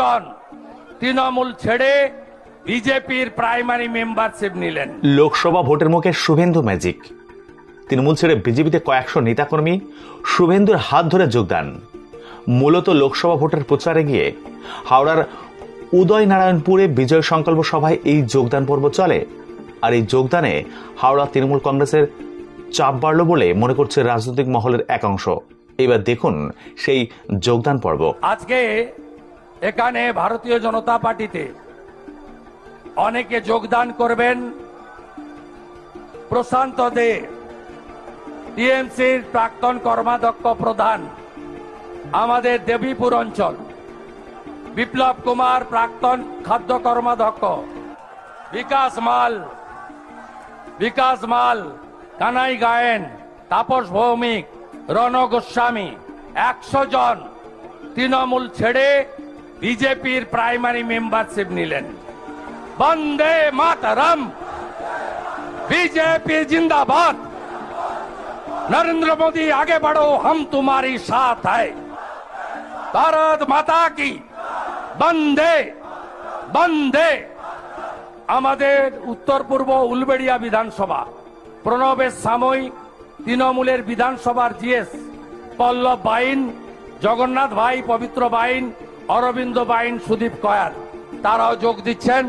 জন তৃণমূল ছেড়ে বিজেপির primary membership নিলেন। লোকসভা ভোটের মুখে শুভেন্দু ম্যাজিক। তৃণমূল ছেড়ে বিজেপিতে কয়েকশো নেতাকর্মী শুভেন্দুর হাত ধরে যোগদান। মূলত লোকসভা ভোটের প্রচারে গিয়ে হাওড়ার উদয়নারায়ণপুরে বিজয় সংকল্প সভায় এই যোগদান পর্ব চলে। আর এই যোগদানে হাওড়া তৃণমূল কংগ্রেসের চাপ বাড়ল বলে মনে করছে রাজনৈতিক মহলের একাংশ। এবার দেখুন সেই যোগদান পর্ব। আজকে এখানে ভারতীয় জনতা পার্টিতে অনেকে যোগদান করবেন। প্রশান্ত দে, টিএমসির প্রাক্তন কর্মাধ্যক্ষ প্রধান, আমাদের দেবীপুর অঞ্চল। বিপ্লব কুমার, প্রাক্তন খাদ্য কর্মাধ্যক্ষ। বিকাশ মাল বিকাশ মাল, কানাই গায়েন, তাপস ভৌমিক, রণ গোস্বামী। একশো জন তৃণমূল ছেড়ে বিজেপির প্রাইমারি মেম্বারশিপ নিলেন। বন্দে মাতারাম। বিজেপি জিন্দাবাদ। নরেন্দ্র মোদী, আগে বাড়ো, হম তুমারি সাথ ভারত মাতা কি? বন্দে বন্দে। আমাদের উত্তর পূর্ব উলবেড়িয়া বিধানসভা। প্রণবের সাময়িক তৃণমূলের বিধানসভার জিএস। পল্লব বাইন, জগন্নাথ ভাই, পবিত্র বাইন অরবিন্দ বাইন সুদীপ কয়ার তারাও যোগ দিচ্ছেন।